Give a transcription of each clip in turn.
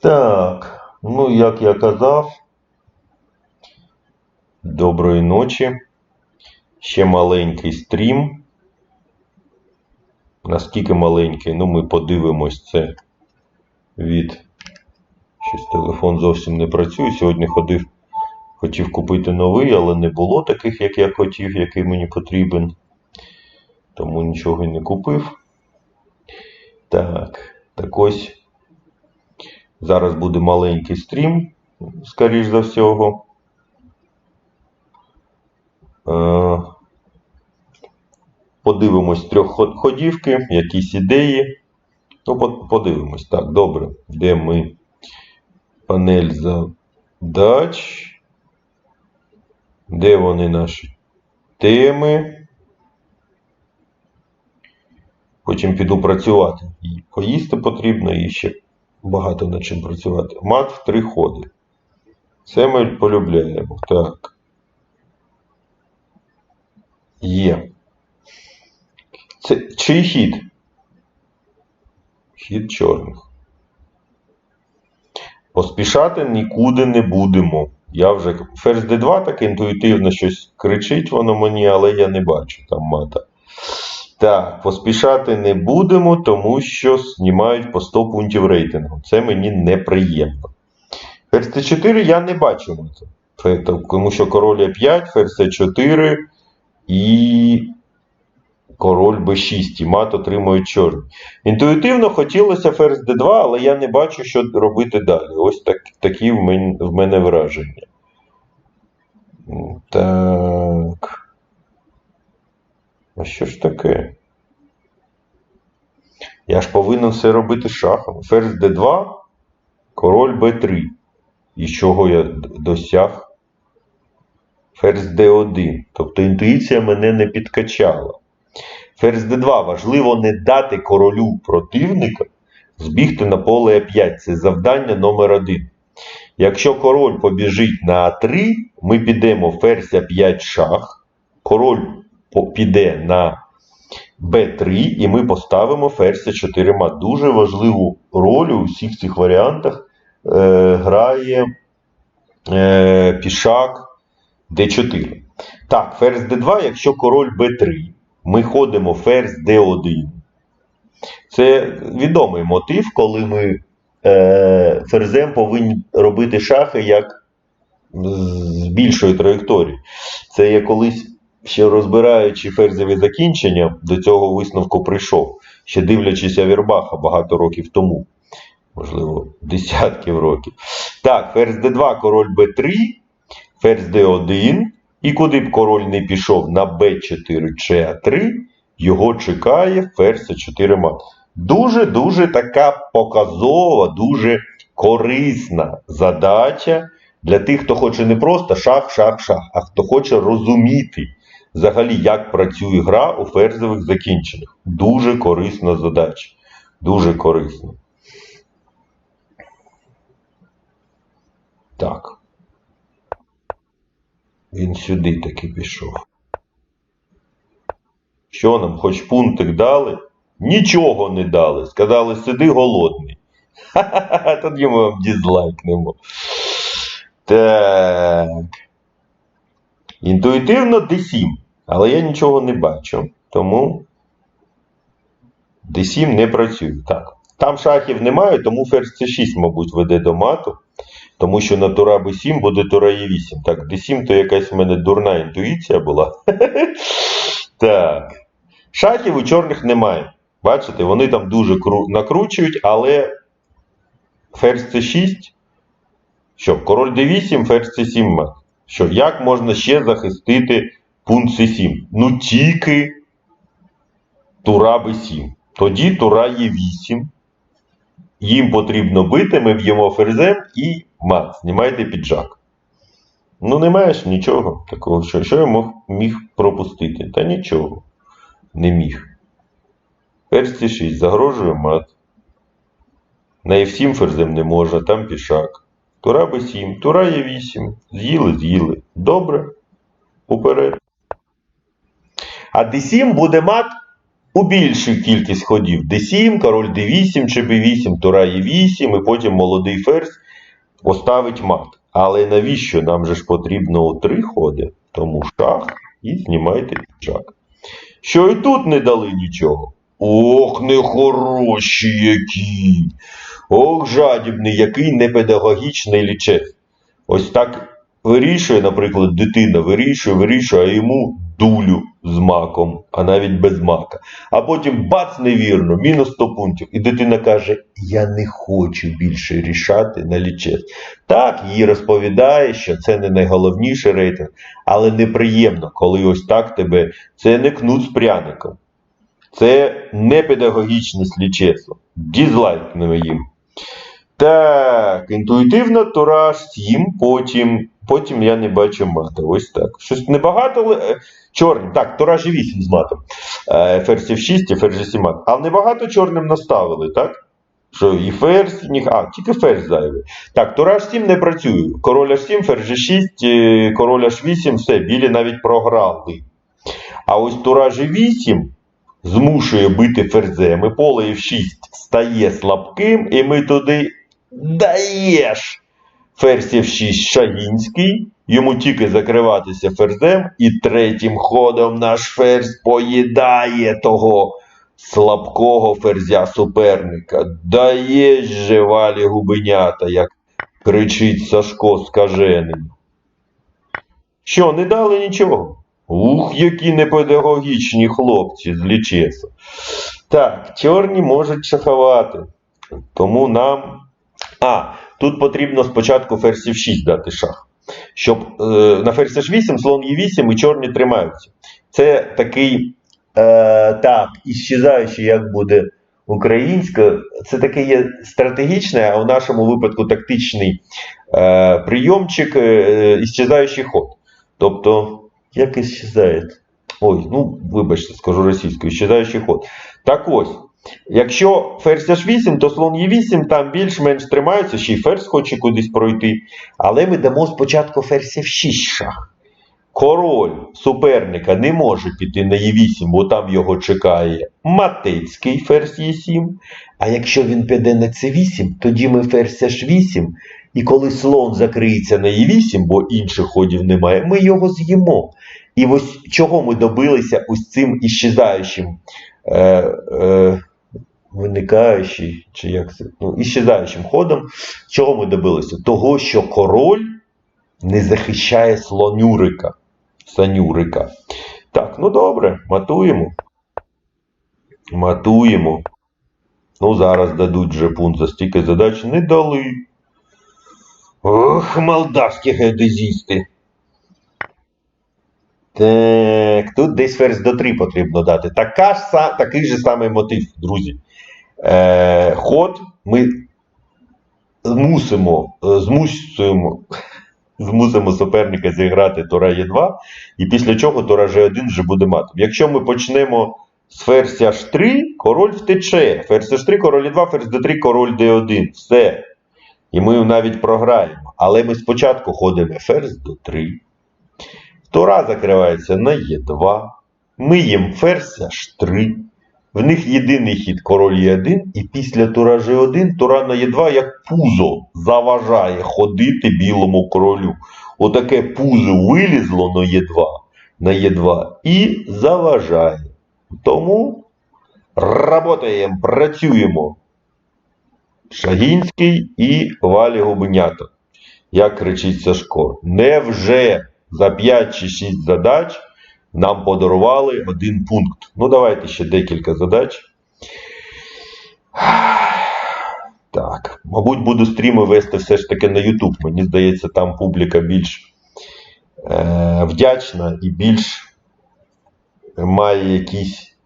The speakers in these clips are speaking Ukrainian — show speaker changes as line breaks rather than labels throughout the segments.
Так, ну як я казав, доброї ночі. Ще маленький стрім. Наскільки маленький, ну ми подивимось це від. Щось телефон зовсім не працює. Сьогодні ходив, хотів купити новий, але не було таких, як я хотів, який мені потрібен. Тому нічого й не купив. Так, так ось. Зараз буде маленький стрім, скоріш за всього. Е, Подивимось трьохходівки, якісь ідеї. Ну, по- подивимось. Так, добре. Де ми? Панель задач. Де вони наші теми? Потім піду працювати. І поїсти потрібно, і ще багато над чим працювати. Мат в три ходи. Це ми полюбляємо. Так. Є. Це чий хід? Хід чорних. Поспішати нікуди не будемо. Я вже ферзь D2 так інтуїтивно щось кричить воно мені, але я не бачу там мата. Так, поспішати не будемо, тому що знімають по 100 пунктів рейтингу. Це мені неприємно. Ферзь С4 я не бачу Тому що король Е5, ферзь С4 і король Б6. І мат отримують чорні. Інтуїтивно хотілося ферзь Д2, але я не бачу, що робити далі. Ось так, такі в мене враження. Так. А що ж таке? Я ж повинен все робити шахом. Ферзь Д2, король Б3. І чого я досяг? Ферзь Д1. Тобто інтуїція мене не підкачала. Ферзь Д2 важливо не дати королю противника збігти на поле Е5. Це завдання номер один. Якщо король побіжить на А3, ми підемо ферзь А5 шах, король піде на Б3, і ми поставимо ферзь С4 мат. Дуже важливу роль у всіх цих варіантах е, грає е, пішак Д4. Так, ферзь Д2, якщо король Б3, ми ходимо ферзь Д1. Це відомий мотив, коли ми е, ферзем повинні робити шахи як з більшої траєкторії. Це я колись, ще розбираючи ферзеві закінчення, до цього висновку прийшов, ще дивлячись Авірбаха багато років тому. Можливо, десятків років. Так, ферзь Д2, король Б3, ферзь Д1. І куди б король не пішов на Б4 чи А3, його чекає ферзь С4 мат. Дуже-дуже така показова, дуже корисна задача для тих, хто хоче не просто шах, шах, шах, а хто хоче розуміти взагалі, як працює гра у ферзових закінченнях. Дуже корисна задача. Дуже корисна. Так. Він сюди таки пішов. Що нам, хоч пунктик дали? Нічого не дали. Сказали, сиди голодний. Ха-ха-ха, тоді ми вам дізлайкнемо. Так. Інтуїтивно D7, але я нічого не бачу. Тому D7 не працює. Так. Там шахів немає, тому ферзь C6, мабуть, веде до мату. Тому що на тура b7 буде тура e8. Так, d7 то якась в мене дурна інтуїція була. так. Шахів у чорних немає. Бачите, вони там дуже накручують, але ферзь c6. Що, король d8, ферзь c7 мат. Що, як можна ще захистити пункт c7? Ну тільки тура b7. Тоді тура e8. Їм потрібно бити, ми б'ємо ферзем і мат. Знімайте піджак. Ну, не маєш нічого такого, що, що я мог, міг пропустити? Та нічого. Не міг. Ферзь C6 загрожує мат. На F7 ферзем не може, там пішак. Тура Б7, тура Е8. З'їли, з'їли. Добре. Уперед. А D7 буде мат у більшу кількість ходів d7, король d8 чи b8, тура e8, і потім молодий ферзь поставить мат. Але навіщо? Нам же ж потрібно три ходи. Тому шах і знімайте пішак. Що і тут не дали нічого. Ох, нехороші які. Ох, жадібний, який непедагогічний лічець. Ось так вирішує, наприклад, дитина вирішує, вирішує, а йому дулю з маком, а навіть без мака. А потім бац, невірно, мінус 100 пунктів. І дитина каже: Я не хочу більше рішати на лічець. Так, їй розповідає, що це не найголовніший рейтинг, але неприємно, коли ось так тебе. Це не кнут з пряником. Це не педагогічність лічесу. Дізлайкнемо їм. Так, інтуїтивно Тураж 7, потім. Потім я не бачу мата. Ось так. Щось небагато. але, е, Чорні. Так, Туражі 8 з матом. Е, Ферзь 6 і ферзь 7 мат. Але небагато чорним наставили, так? Що і ферзь, ні... а, тільки ферзь зайвий. Так, Тураж 7 не працює. Король H7, ферзь 6, е, король H8, все, білі навіть програли. А ось Тураж 8 змушує бити ферзем, поле F6 стає слабким, і ми туди даєш. Ферзь F6 Шагінський, йому тільки закриватися ферзем, і третім ходом наш ферзь поїдає того слабкого ферзя суперника. Даєш же валі губенята, як кричить Сашко скажений. Що, не дали нічого? Ух, які непедагогічні хлопці з лічесу. Так, чорні можуть шахувати. Тому нам. А, тут потрібно спочатку ферзь 6 дати шах. Щоб е, на ферзь H8, слон Е8 і чорні тримаються. Це такий, е, так, іщезаючий, як буде українська, це такий є стратегічний, а у нашому випадку тактичний е, прийомчик, е, іщезаючий ход. Тобто, як іщезає? Ой, ну, вибачте, скажу російською, іщезаючий ход. Так ось. Якщо ферзь H8, то слон Е8 там більш-менш тримається, ще й ферзь хоче кудись пройти. Але ми дамо спочатку ферзь F6 шах. Король суперника не може піти на Е8, бо там його чекає матецький ферзь Е7. А якщо він піде на С8, тоді ми ферзь H8. І коли слон закриється на Е8, бо інших ходів немає, ми його з'їмо. І ось чого ми добилися ось цим іщезаючим. Е, е, виникаючий, чи як це, ну, іщезаючим ходом, чого ми добилися? Того, що король не захищає слонюрика, санюрика. Так, ну добре, матуємо. Матуємо. Ну, зараз дадуть же пункт за стільки задач. Не дали. Ох, молдавські геодезісти. Так, тут десь ферзь до 3 потрібно дати. Така ж, такий же самий мотив, друзі. Е, ход ми змусимо, е, змусимо, змусимо суперника зіграти Тура Е2, і після чого Тура G1 вже буде матом. Якщо ми почнемо з ферзь H3, король втече. Ферзь H3, король Е2, ферзь D3, король D1. Все. І ми навіть програємо. Але ми спочатку ходимо ферзь до 3. Тура закривається на Е2. Ми їм ферзь H3. В них єдиний хід король Е1, і після тура G1 тура на Е2 як пузо заважає ходити білому королю. Отаке пузо вилізло на Е2, на Е2 і заважає. Тому работаємо, працюємо. Шагінський і Валі Губенята. Як кричить Сашко. Невже за 5 чи 6 задач нам подарували один пункт. Ну, давайте ще декілька задач. Так, мабуть, буду стріми вести все ж таки на YouTube. Мені здається, там публіка більш е, вдячна і більш має якісь.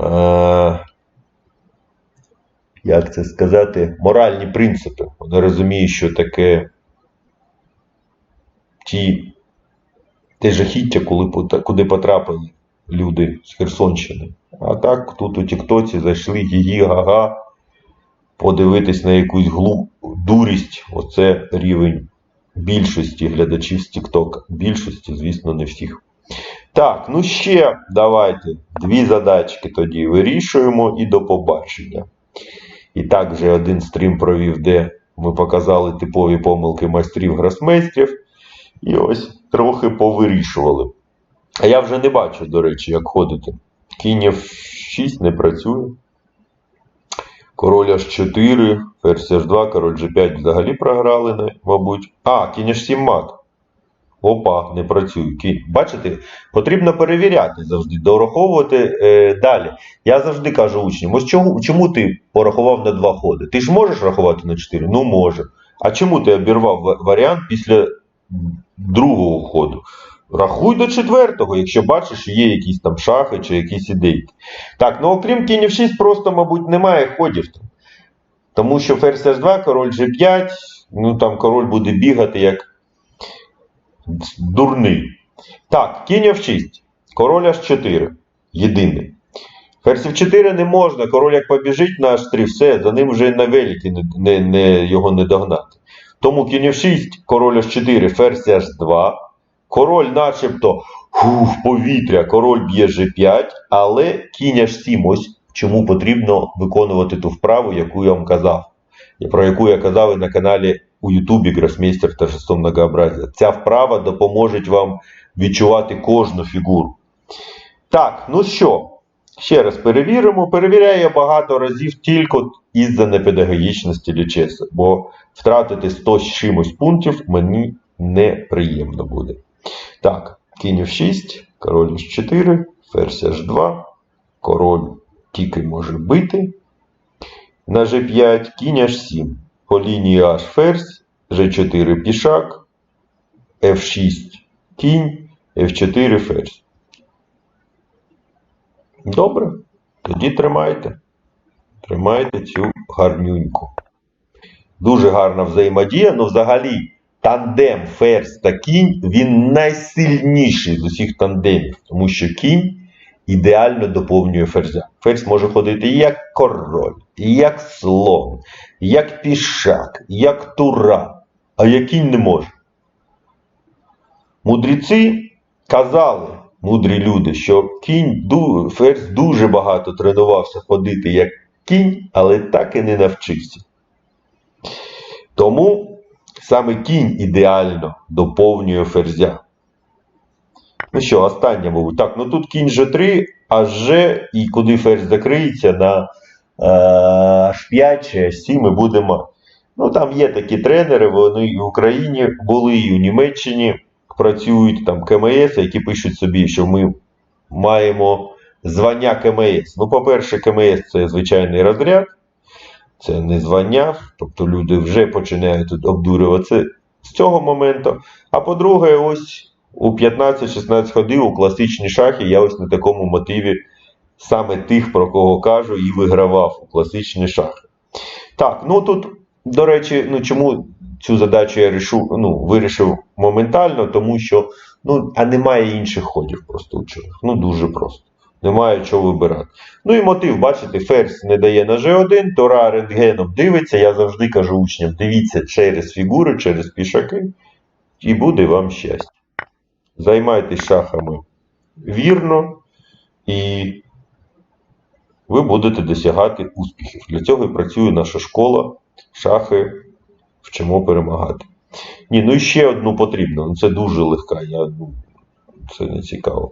Е, як це сказати, моральні принципи. Вони розуміють, що таке ті те жахіття, коли, куди потрапили люди з Херсонщини. А так, тут у Тіктоці зайшли гі гага подивитись на якусь глуп дурість. Оце рівень більшості глядачів з Тіктока. Більшості, звісно, не всіх. Так, ну ще давайте дві задачки тоді вирішуємо і до побачення. І так вже один стрім провів, де ми показали типові помилки майстрів гросмейстрів. І ось трохи повирішували. А я вже не бачу, до речі, як ходити. Кінь F6 не працює. Король H4, ферзь H2, король G5 взагалі програли, мабуть. А, кінь H7 мат. Опа, не працює. Бачите, потрібно перевіряти завжди, дораховувати е, далі. Я завжди кажу учням: ось чому, чому ти порахував на два ходи? Ти ж можеш рахувати на 4? Ну може. А чому ти обірвав варіант після другого ходу? Рахуй до четвертого, якщо бачиш, що є якісь там шахи чи якісь ідейки. Так, ну окрім кінь 6 просто, мабуть, немає ходів. Тому що ферзь H2, король G5, ну там король буде бігати як дурний. Так, кінь F6, король H4. Єдиний. Ферзь F4 не можна, король як побіжить на H3, все, за ним вже на великі не, не, не, його не догнати. Тому кінь F6, король H4, ферзь H2. Король начебто в повітря, король б'є G5, але кінь H7. Ось чому потрібно виконувати ту вправу, яку я вам казав. Про яку я казав і на каналі у Ютубі Гросмейстер Шестом Многообразія. Ця вправа допоможе вам відчувати кожну фігуру. Так, ну що, ще раз перевіримо. Перевіряю я багато разів тільки із-за непедагогічності лічеса, бо втратити 100 з чимось пунктів мені неприємно буде. Так, кінь F6, король H4, ферзь H2, король тільки може бити. На G5, кінь H7. По лінії H ферзь, G4 пішак, F6 кінь, F4 ферзь. Добре. Тоді тримайте. Тримайте цю гарнюньку. Дуже гарна взаємодія, ну взагалі тандем ферзь та кінь він найсильніший з усіх тандемів, тому що кінь ідеально доповнює ферзя. Ферзь може ходити як король, як слон, як пішак, як тура, а як не може. Мудреці казали, мудрі люди, що кінь, ферзь дуже багато тренувався ходити як кінь, але так і не навчився. Тому саме кінь ідеально доповнює ферзя. Ну що, останнє, мабуть. Так, ну тут кінь G3, а G, і куди ферзь закриється на е, H5 чи H7 ми будемо. Ну, там є такі тренери, вони і в Україні були, і у Німеччині працюють там КМС, які пишуть собі, що ми маємо звання КМС. Ну, по-перше, КМС це звичайний розряд, це не звання, тобто люди вже починають тут обдурюватися з цього моменту. А по-друге, ось у 15-16 ходів у класичні шахи я ось на такому мотиві саме тих, про кого кажу, і вигравав у класичні шахи. Так, ну тут, до речі, ну чому цю задачу я рішу, ну, вирішив моментально, тому що ну, а немає інших ходів просто у чорних. Ну, дуже просто. Немає чого вибирати. Ну і мотив, бачите, ферзь не дає на G1, Тора рентгеном дивиться. Я завжди кажу учням: дивіться через фігури, через пішаки, і буде вам щастя. Займайтесь шахами вірно, і ви будете досягати успіхів. Для цього і працює наша школа. Шахи вчимо перемагати. Ні, ну і ще одну потрібно. Ну це дуже легка. Я, ну, це не цікаво.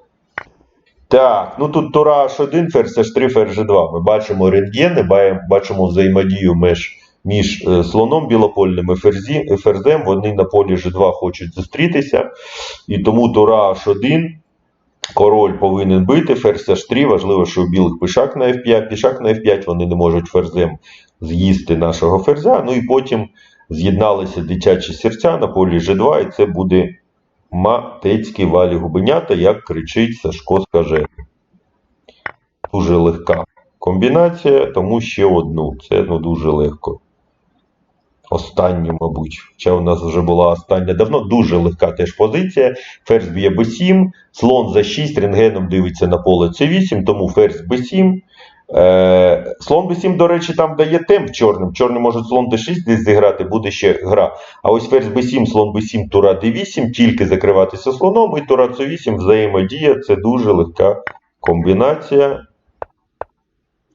Так, ну тут Тора H1, ферзь H3, ферзь G2. Ми бачимо рентгени, бачимо взаємодію між, між е, слоном білопольним і ферзем. Вони на полі G2 хочуть зустрітися. І тому Тора H1, король повинен бити, ферзь H3. Важливо, що у білих пішак на F5, пішак на F5, вони не можуть ферзем з'їсти нашого ферзя. Ну і потім з'єдналися дитячі серця на полі G2, і це буде матецькі валі губенята, як кричить Сашко Скажений. Дуже легка комбінація, тому ще одну. Це ну, дуже легко. Останню, мабуть. Хоча у нас вже була остання давно. Дуже легка теж позиція. Ферзь б'є b7, слон за 6, рентгеном дивиться на поле c8, тому ферзь b7. Е, слон b7, до речі, там дає темп чорним. Чорний може слон d6 десь зіграти, буде ще гра. А ось ферзь b7, слон b7, тура d8, тільки закриватися слоном, і тура c8 взаємодія. Це дуже легка комбінація,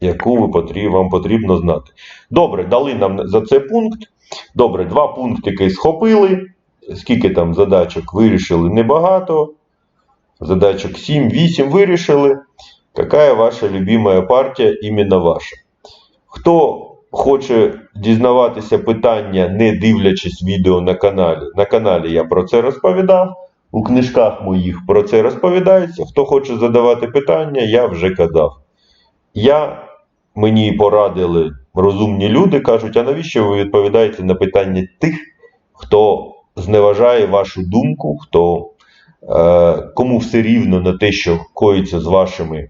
яку ви потріб, вам потрібно знати. Добре, дали нам за це пункт. Добре, два пунктики схопили. Скільки там задачок вирішили? Небагато. Задачок 7-8 вирішили. Какая ваша любимая партія, іменно ваша? Хто хоче дізнаватися питання, не дивлячись відео на каналі, на каналі я про це розповідав. У книжках моїх про це розповідається. Хто хоче задавати питання, я вже казав. Я, мені порадили розумні люди, кажуть, а навіщо ви відповідаєте на питання тих, хто зневажає вашу думку, хто, е, кому все рівно на те, що коїться з вашими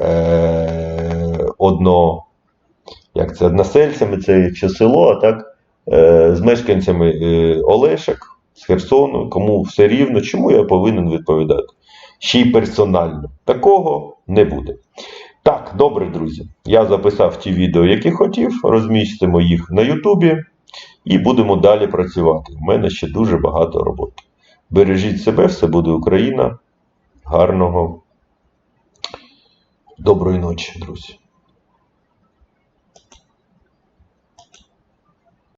е, одно, як це, односельцями, це якщо село, а так, е, з мешканцями е, Олешек, з Херсону, кому все рівно, чому я повинен відповідати? Ще й персонально. Такого не буде. Добре, друзі. Я записав ті відео, які хотів, розмістимо їх на Ютубі і будемо далі працювати. У мене ще дуже багато роботи. Бережіть себе, все буде Україна. Гарного, доброї ночі, друзі.